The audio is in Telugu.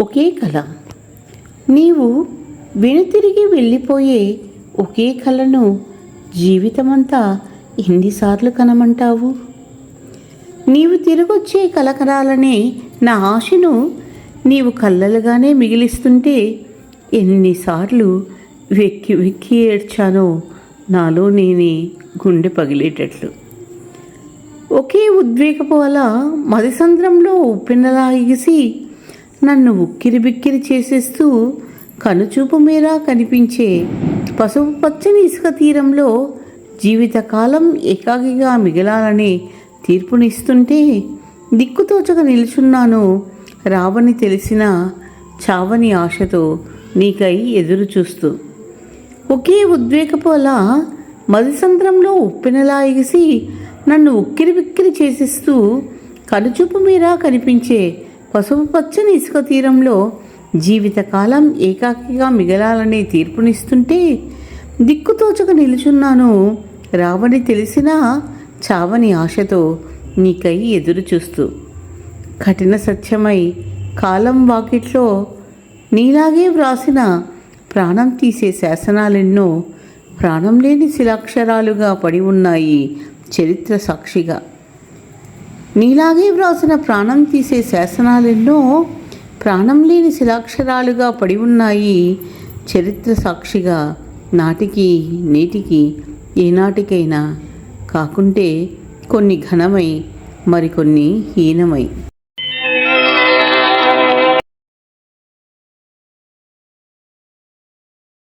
ఒకే కళ నీవు వెనుతిరిగి వెళ్ళిపోయే ఒకే కళను జీవితమంతా ఎన్నిసార్లు కనమంటావు? నీవు తిరిగొచ్చే కలకరాలనే నా ఆశను నీవు కళ్ళలుగానే మిగిలిస్తుంటే ఎన్నిసార్లు వెక్కి వెక్కి ఏడ్చానో నాలో నేనే గుండె పగిలేటట్లు. ఒకే ఉద్వేగపు అల మదిసంద్రంలో ఉప్పెనలా ఎగిసి నన్ను ఉక్కిరి బిక్కిరి చేసేస్తూ కనుచూపు మేర కనిపించే పసుపు పచ్చని ఇసుక తీరంలో జీవితకాలం ఏకాకిగా మిగలాలనే తీర్పునిస్తుంటే దిక్కుతోచక నిల్చున్నాను రావని తెలిసిన చావని ఆశతో నీకై ఎదురు చూస్తూ ఒకే ఉద్వేగపు అలా మదిసంద్రంలో ఉప్పెనలా ఎగిసి నన్ను ఉక్కిరి బిక్కిరి చేసిస్తూ కనుచూపు మీద కనిపించే పసుపు పచ్చని ఇసుక తీరంలో జీవితకాలం ఏకాకిగా మిగలాలనే తీర్పునిస్తుంటే దిక్కుతోచక నిలుచున్నాను. రావని తెలిసినా చావని ఆశతో నీకై ఎదురు చూస్తూ. కఠిన సత్యమై కాలం వాకిట్లో నీలాగే వ్రాసిన ప్రాణం తీసే శాసనాలెన్నో ప్రాణం లేని శిలాక్షరాలుగా పడి ఉన్నాయి చరిత్ర సాక్షిగా. నీలాగే వ్రాసిన ప్రాణం తీసే శాసనాలెన్నో ప్రాణం లేని శిలాక్షరాలుగా పడి ఉన్నాయి. చరిత్ర సాక్షిగా నాటికి నేటికి ఏనాటికైనా కాకుంటే కొన్ని ఘనమై మరికొన్ని హీనమై.